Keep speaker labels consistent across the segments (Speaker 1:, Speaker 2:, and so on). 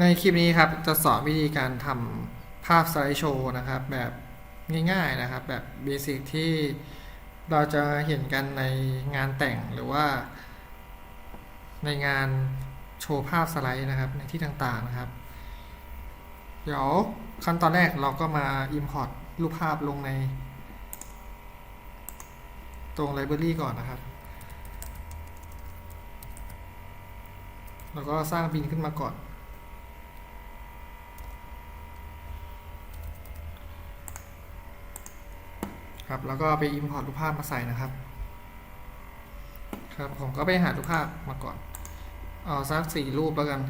Speaker 1: ในคลิปนี้ครับจะสอนวิธีการทำภาพสไลด์โชว์นะครับ แบบง่ายๆนะครับ แบบเบสิกที่เราจะเห็นกันในงานแต่งหรือว่า ในงานโชว์ภาพสไลด์นะครับในที่ต่างๆนะครับ เดี๋ยวขั้นตอนแรกเราก็มา Import รูปภาพลงใน ตรง Library ก่อนนะครับ แล้วก็สร้างบินขึ้นมาก่อน ครับ แล้วก็ไป import รูปภาพมาใส่นะครับ ครับ ผมก็ไปหารูปภาพมาก่อน เอาสักสี่รูปแล้วกัน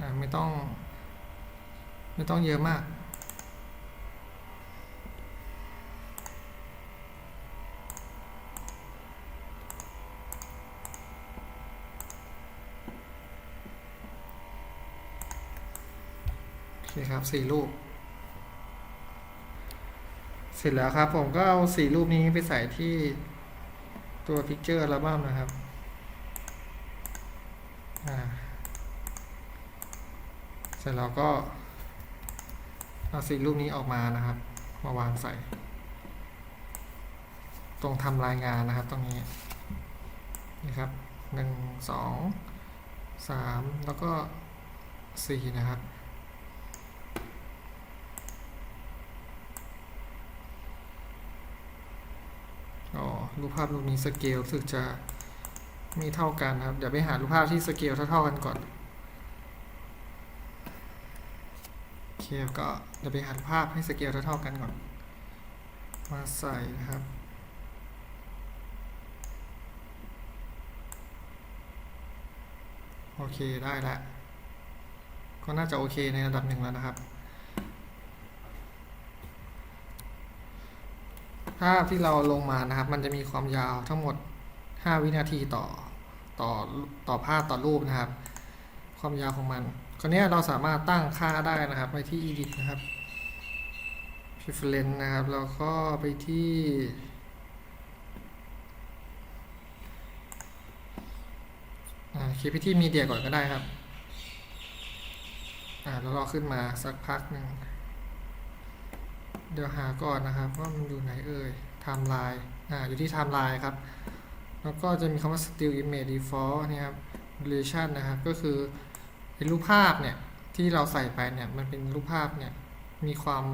Speaker 1: นะไม่ต้อง ไม่ต้องเยอะมาก โอเคครับสี่รูป สร็จแล้วครับ ผมก็เอาสี่รูปนี้ไปใส่ที่ตัว Picture Album นะครับเสร็จแล้วก็เอาสี่รูปนี้ออกมานะครับ มาวางใส่ ตรงทำรายงานนะครับ ตรงนี้นี่ครับหนึ่งสองสามแล้วก็สี่นะครับ อ๋อ รูปภาพรูปนี้สเกลสึกจะม่เท่ากันครับ เดี๋ยวไปหารูปภาพที่สเกลเท่าๆกันก่อนโอเคก็เดี๋ยวไปหารูปภาพให้สเกลเท่าๆกันก่อน มาใส่นะครับโอเคได้แล้วก็น่าจะโอเคในระดับหนึ่งแล้วนะครับ ภาพที่เราลงมานะครับ มันจะมีความยาวทั้งหมด 5 วินาทีต่อต่อต่อภาพต่อรูปนะครับ ความยาวของมันคราวนี้เราสามารถตั้งค่าได้นะครับไปที่ edit นะครับ preference นะครับแล้วก็ไปที่คลิปที่ media ก่อนก็ได้ครับ อ่าแล้วรอขึ้นมาสักพักหนึ่ง เดี๋ยวหาก่อนนะครับว่ามันอยู่ไหนเอ่ยไทม์ไลน์อ่าอยู่ที่ไทม์ไลน์ครับ แล้วก็จะมีคำว่า still image default นี่ครับ duration นะครับ ก็คือรูปภาพเนี่ย ที่เราใส่ไปเนี่ย มันเป็นรูปภาพเนี่ย มีความ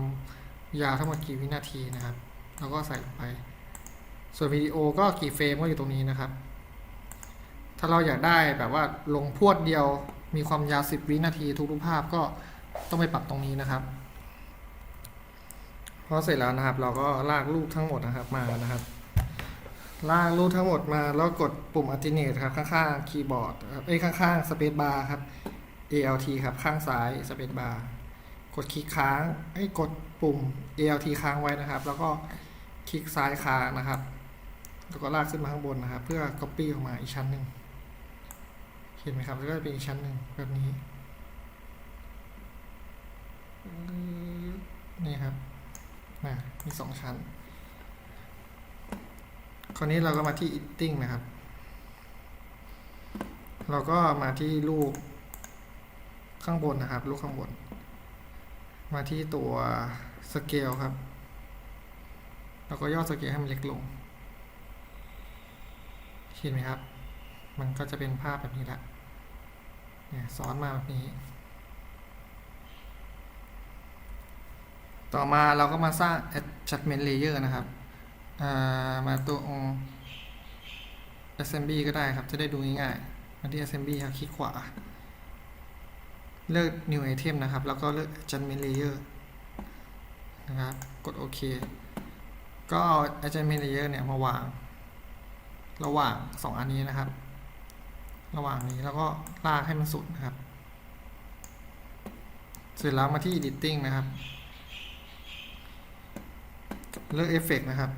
Speaker 1: ยาวทั้งหมดกี่วินาทีนะครับเราก็ใส่ลงไป ส่วนวิดีโอก็กี่เฟรมก็อยู่ตรงนี้นะครับ ถ้าเราอยากได้แบบว่าลงพวดเดียวมีความยาว 10 วินาทีทุกรูปภาพก็ต้องไปปรับตรงนี้นะครับ พอเสร็จแล้วนะครับ เราก็ลากรูปทั้งหมดนะครับมานะครับ ลากรูปทั้งหมดมาแล้วกดปุ่ม alternate ครับ ข้างๆคีย์บอร์ดครับเอ้ยข้างๆ space bar ครับ alt ครับ ข้างซ้าย space bar กดคลิกค้างไอ้กดปุ่ม alt ค้างไว้นะครับ แล้วก็คลิกซ้ายค้างนะครับ แล้วก็ลากขึ้นมาข้างบนนะครับ เพื่อ copy ออกมาอีกชั้นหนึ่งเห็นไหมครับแล้วก็เป็นอีกชั้นหนึ่งแบบนี้นี่ครับ นะมีสองชั้น คราวนี้เราก็มาที่ editing นะครับ เราก็มาที่รูปข้างบนนะครับ รูปข้างบน มาที่ตัว scale ครับแล้วก็ย่อ scale ให้มันเล็กลง เห็นไหมครับ มันก็จะเป็นภาพแบบนี้ละเนี่ยซ้อนมาแบบนี้ ต่อมาเราก็มาสร้าง adjustment layer นะครับามาตัว assembly ก็ได้ครับ จะได้ดูง่ายๆ มาที่ assembly ครับคลิกขวา เลือก new item นะครับ แล้วก็เลือก adjustment layer นะครับ กดโอเค ก็เอา adjustment layer เนี่ยมาวาง ระหว่าง 2 อันนี้นะครับ ระหว่างนี้แล้วก็ลากให้มันสุดนะครับ เสร็จแล้วมาที่ editing นะครับ เลือกเอฟเฟกนะครับ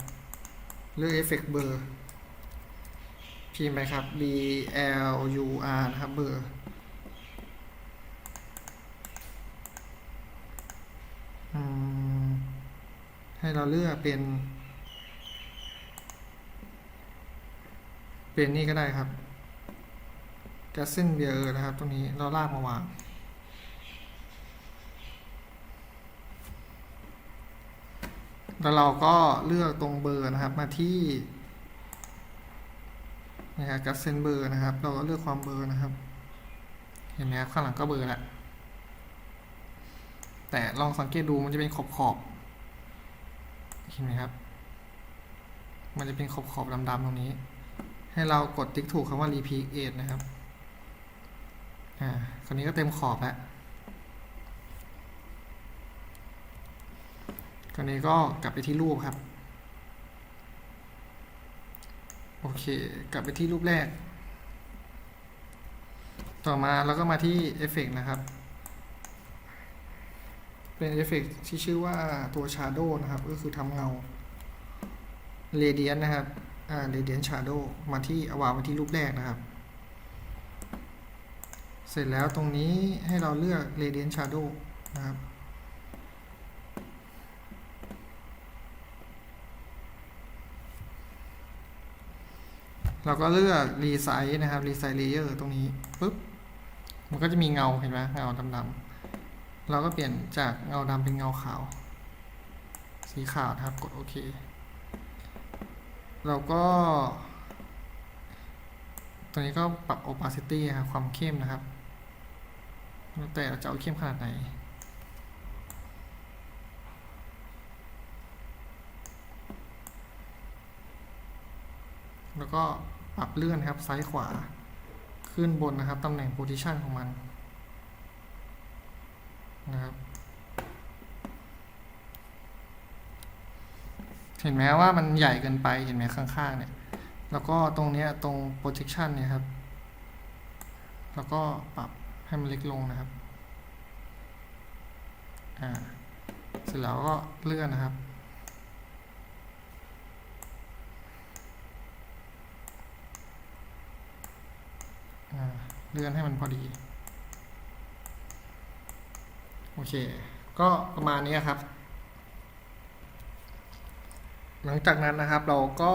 Speaker 1: เลือกเอฟเฟกเบอร์ พิมพ์ไปครับ B L U R นะครับเบอร์ ให้เราเลือกเป็น เป็นนี่ก็ได้ครับแกสเซนเบียร์นะครับ ตรงนี้เราลากมาวาง แล้วเราก็เลือกตรงเบอร์นะครับมาที่นะครับกัสเซนเบอร์นะครับ เราก็เลือกความเบอร์นะครับ เห็นไหมครับข้างหลังก็เบอร์แหละแต่ลองสังเกตดูมันจะเป็นขอบขอบเห็นไหมครับ มันจะเป็นขอบขอบดำๆตรงนี้ ให้เรากดติ๊กถูกคำว่า repeat นะครับอ่าคราวนี้ก็เต็มขอบแล้ว คราวนี้ก็กลับไปที่รูปครับ โอเค กลับไปที่รูปแรก ต่อมาเราก็มาที่เอฟเฟกนะครับ เป็นเอฟเฟกที่ชื่อว่าตัว Shadow นะครับ ก็คือทำเงา Radiant นะครับ อ่า Radiant Shadow มาที่อาวามาที่รูปแรกนะครับ เสร็จแล้วตรงนี้ให้เราเลือก Radiant Shadow นะครับ เราก็เลือกรีไซส์นะครับรีไซส์เลเยอร์ตรงนี้ปุ๊บมันก็จะมีเงาเห็นไหมเงาดำๆเราก็เปลี่ยนจากเงาดำเป็นเงาขาว สีขาวครับกดโอเคเราก็ตัวนี้ก็ปรับ opacity ครับความเข้มนะครับแล้วแต่เราจะเอาเข้มขนาดไหน แล้วก็ปรับเลื่อนครับซ้ายขวาขึ้นบนนะครับตำแหน่ง position ของมันนะครับเห็นไหมว่ามันใหญ่เกินไปเห็นไหมข้างๆเนี่ยแล้วก็ตรงเนี้ยตรง projection เนี่ยครับ แล้วก็ปรับให้มันเล็กลงนะครับอ่าเสร็จแล้วก็เลื่อนนะครับ เลื่อนให้มันพอดี โอเค ก็ประมาณนี้ครับ หลังจากนั้นนะครับเราก็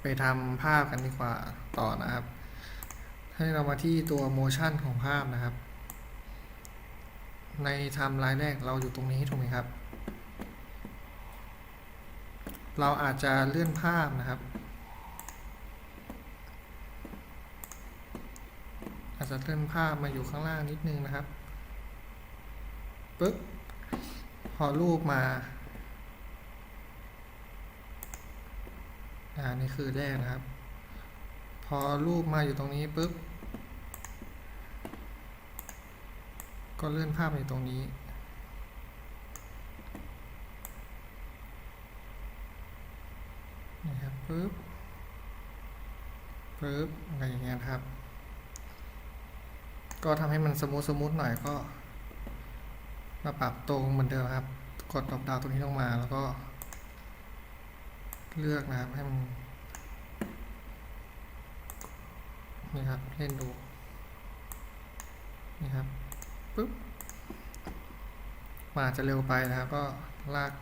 Speaker 1: ไปทำภาพกันดีกว่าต่อนะครับ ให้เรามาที่ตัว motion ของภาพนะครับ ในไทม์ไลน์แรกเราอยู่ตรงนี้ถูกไหมครับ เราอาจจะเลื่อนภาพนะครับ อาจจะเลื่อนภาพมาอยู่ข้างล่างนิดนึงนะครับปึ๊บพอรูปมาอ่านี่คือแรกนะครับ พอรูปมาอยู่ตรงนี้ปุ๊บก็เลื่อนภาพมาอยู่ตรงนี้นี่ครับปุ๊บปุ๊บอะไรอย่างเงี้ยครับ ก็ทำให้มันสมูทสมูทหน่อยก็ มาปรับตรงเหมือนเดิมครับ กดดอปดาวตรงนี้ลงมาแล้วก็ เลือกนะครับให้มันนี่ครับเล่นดูนี่ครับปุ๊บมาจะเร็วไปนะครับ ก็ลาก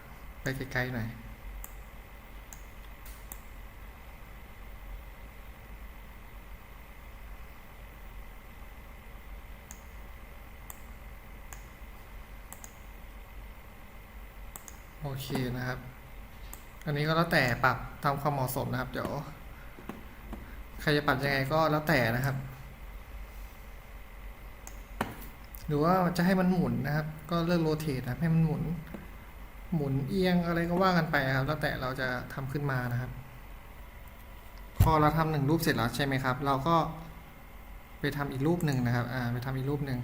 Speaker 1: ไปไกลๆหน่อย โอเคนะครับ อันนี้ก็แล้วแต่ปรับตามความเหมาะสมนะครับ เดี๋ยวใครจะปรับยังไงก็แล้วแต่นะครับ หรือว่าจะให้มันหมุนนะครับ ก็เลือกโรเตทนะครับให้มันหมุน หมุนเอียงอะไรก็ว่ากันไปครับ แล้วแต่เราจะทำขึ้นมานะครับ พอเราทำหนึ่งรูปเสร็จแล้วใช่ไหมครับ เราก็ไปทำอีกรูปหนึ่งนะครับ อ่า ไปทำอีกรูปหนึ่ง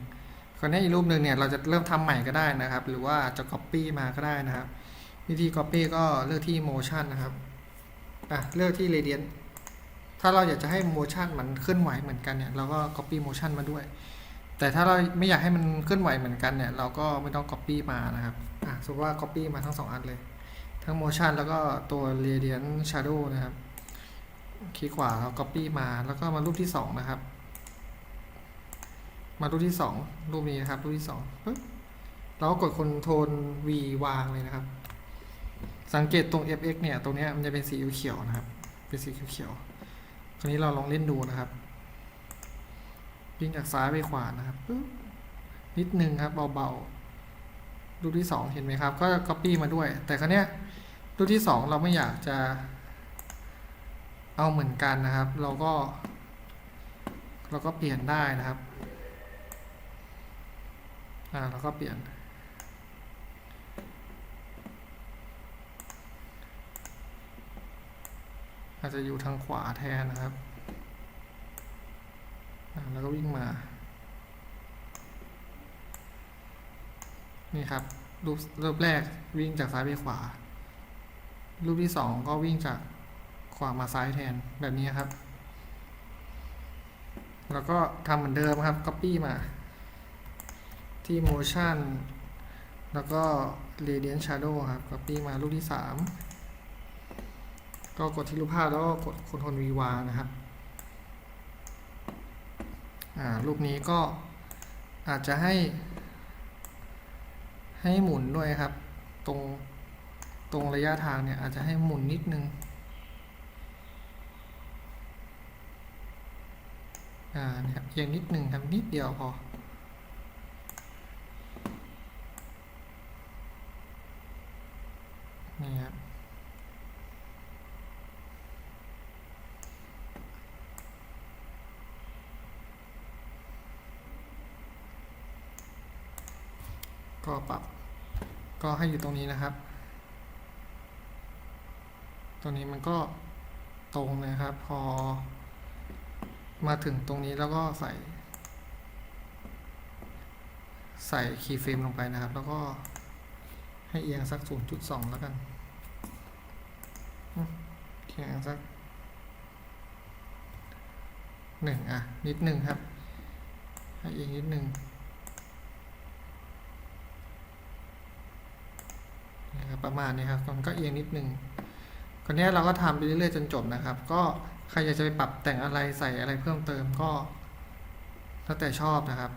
Speaker 1: คราวนี้อีกรูปหนึ่งเนี่ย เราจะเริ่มทำใหม่ก็ได้นะครับ หรือว่าจะ copy มาก็ได้นะครับ วิธี copy ก็เลือกที่ motion นะครับอะเลือกที่ radiant ถ้าเราอยากจะให้ motion มันเคลื่อนไหวเหมือนกันเนี่ยเราก็ copy motion มาด้วย แต่ถ้าเราไม่อยากให้มันเคลื่อนไหวเหมือนกันเนี่ยเราก็ไม่ต้อง copy มานะครับอะสมมติว่า copy มาทั้งสองอันเลย ทั้ง motion แล้วก็ตัว radiant shadow นะครับคลิกขวาเรา copy มาแล้วก็มารูปที่สองนะครับ มารูปที่สองรูปนี้นะครับรูปที่สองปึ๊บเราก็กด Ctrl V วางเลยนะครับ สังเกตตรง fx เนี่ย ตรงนี้มันจะเป็นสีเขียวนะครับ เป็นสีเขียวๆคราวนี้เราลองเล่นดูนะครับวิ่งจากซ้ายไปขวานะครับนิดนึงครับเบาๆรูปที่สองเห็นไหมครับ ก็ copy มาด้วย แต่ครั้นี้ยรูปที่สองเราไม่อยากจะเอาเหมือนกันนะครับ เราก็ เราก็เปลี่ยนได้นะครับ อ่าเราก็เปลี่ยน อาจจะอยู่ทางขวาแทนนะครับ แล้วก็วิ่งมา นี่ครับ รูปรูปแรกวิ่งจากซ้ายไปขวา รูปที่สองก็วิ่งจากขวามาซ้ายแทนแบบนี้ครับ แล้วก็ทำเหมือนเดิมครับ copy มาที่ motion แล้วก็ radiant shadow ครับ copy มารูปที่สาม ก็กดที่รูปภาพแล้วก็กด ctrl v วานะครับอ่ารูปนี้ก็อาจจะให้ ให้หมุนด้วยครับ ตรงตรงระยะทางเนี่ยอาจจะให้หมุนนิดนึงอ่าเนี่ยเอียงนิดนึงครับนิดเดียวพอนี่ครับ ก็ปรับ ก็ให้อยู่ตรงนี้นะครับ ตรงนี้มันก็ตรงเลยครับ พอ มาถึงตรงนี้แล้วก็ใส่ ใส่คีย์เฟรมลงไปนะครับ แล้วก็ให้เอียงสัก 0.2 แล้วกันเอียงสักหนึ่งอะ นิดหนึ่งครับ ให้เอียงนิดหนึ่ง นะครับ ประมาณนี้ครับมันก็เอียงนิดนึงคราวนี้เราก็ทำไปเรื่อยๆจนจบนะครับ ก็ใครอยากจะไปปรับแต่งอะไรใส่อะไรเพิ่มเติมก็แล้วแต่ชอบนะครับ